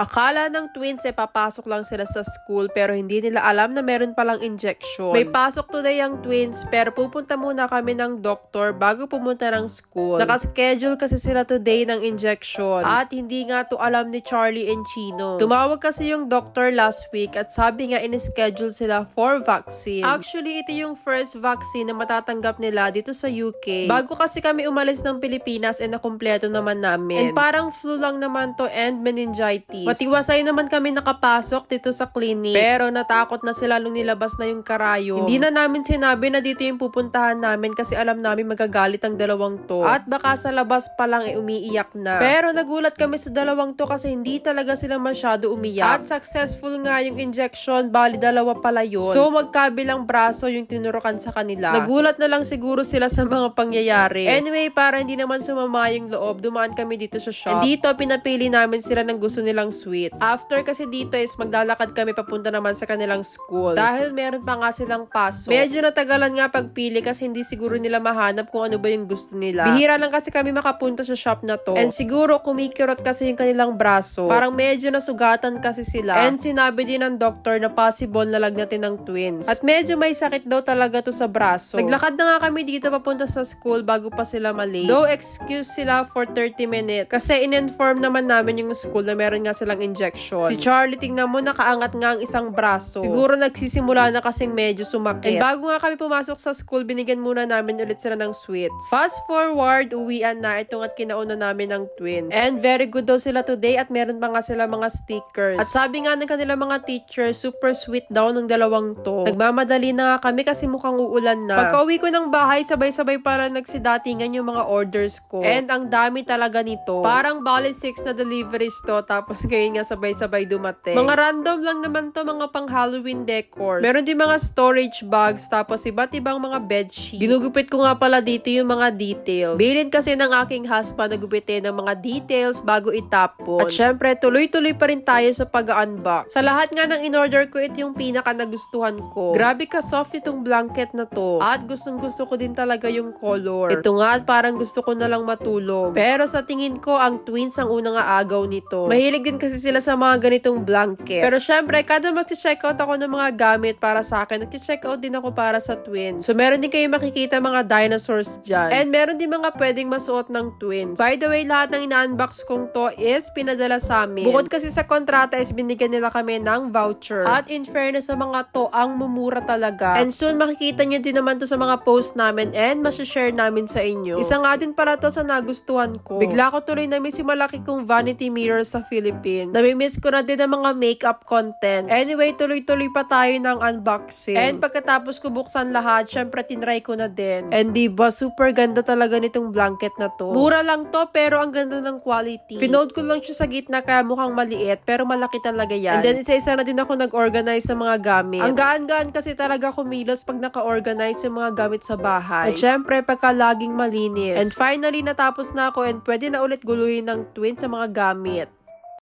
Akala ng twins ay papasok lang sila sa school pero hindi nila alam na meron palang injection. May pasok today ang twins pero pupunta muna kami ng doktor bago pumunta ng school. Nakaschedule kasi sila today ng injection at hindi nga to alam ni Charlie and Chino. Tumawag kasi yung doctor last week at sabi nga in-schedule sila for vaccine. Actually, ito yung first vaccine na matatanggap nila dito sa UK. Bago kasi kami umalis ng Pilipinas and nakumpleto naman namin. And parang flu lang naman to and meningitis. Matiwasay naman kami nakapasok dito sa clinic. Pero natakot na sila nung nilabas na yung karayo. Hindi na namin sinabi na dito yung pupuntahan namin kasi alam namin magagalit ang dalawang to. At baka sa labas pa lang ay umiiyak na. Pero nagulat kami sa dalawang to kasi hindi talaga sila masyado umiyak. At successful nga yung injection, bali dalawa pala yun. So magkabilang braso yung tinurukan sa kanila. Nagulat na lang siguro sila sa mga pangyayari. Anyway, para hindi naman sumama yung loob, dumaan kami dito sa shop. And dito, pinapili namin sila ng gusto nilang sweets. After kasi dito is maglalakad kami papunta naman sa kanilang school. Dahil meron pa nga silang pasok. Medyo natagalan nga pagpili kasi hindi siguro nila mahanap kung ano ba yung gusto nila. Bihira lang kasi kami makapunta sa shop na to. And siguro kumikirot kasi yung kanilang braso. Parang medyo nasugatan kasi sila. And sinabi din ng doktor na possible na lagnatin ng twins. At medyo may sakit daw talaga to sa braso. Naglakad na nga kami dito papunta sa school bago pa sila mali. Though excuse sila for 30 minutes. Kasi in-inform naman namin yung school na meron nga silang injection. Si Charlie, tingnan mo, nakaangat nga ang isang braso. Siguro nagsisimula na kasing medyo sumakit. And bago nga kami pumasok sa school, binigyan muna namin ulit sila ng sweets. Fast forward, uwian na. Ito nga't kinauna namin ng twins. And very good daw sila today at meron pa nga sila mga stickers. At sabi nga ng kanila mga teachers, super sweet daw ng dalawang to. Nagmamadali na nga kami kasi mukhang uulan na. Pagka uwi ko ng bahay, sabay-sabay para nagsidatingan yung mga orders ko. And ang dami talaga nito. Parang bali 6 na deliveries to, tapos ngayon nga sabay-sabay dumating. Mga random lang naman to, mga pang Halloween decors. Meron din mga storage bags, tapos iba't ibang mga bedsheet. Ginugupit ko nga pala dito yung mga details. Bilin kasi ng aking husband na gupitin ng mga details bago itapon. At syempre, tuloy-tuloy pa rin tayo sa pag-unbox. Sa lahat nga ng in-order ko, ito yung pinaka nagustuhan ko. Grabe ka soft itong blanket na to. At gustong gusto ko din talaga yung color. Ito nga, parang gusto ko na lang matulog. Pero sa tingin ko, ang twins ang unang aagaw nito. Mahilig din kasi sila sa mga ganitong blanket. Pero syempre, kada mag-check out ako ng mga gamit para sa akin, nag-check out din ako para sa twins. So meron din kayo makikita mga dinosaurs dyan. And meron din mga pwedeng masuot ng twins. By the way, lahat ng ina-unbox kong to is pinadala sa amin. Bukod kasi sa kontrata is binigyan nila kami ng voucher. At in fairness sa mga to, ang mumura talaga. And soon makikita nyo din naman to sa mga post namin and masashare namin sa inyo. Isa nga din pala to sa nagustuhan ko. Bigla ko tuloy na-miss yung malaki kong vanity mirror sa Philippines. Nami-miss ko na din ang mga makeup content. Anyway, tuloy-tuloy pa tayo ng unboxing. And pagkatapos ko buksan lahat, syempre tinry ko na din. And diba, super ganda talaga nitong blanket na to. Mura lang to, pero ang ganda ng quality. Pinold ko lang siya sa gitna kaya mukhang maliit, pero malaki talaga yan. And then isa-isa na din ako nag-organize sa mga gamit. Ang gaan-gaan kasi talaga kumilos pag naka-organize yung mga gamit sa bahay. At syempre, pagka laging malinis. And finally, natapos na ako and pwede na ulit guluhin ng twins sa mga gamit.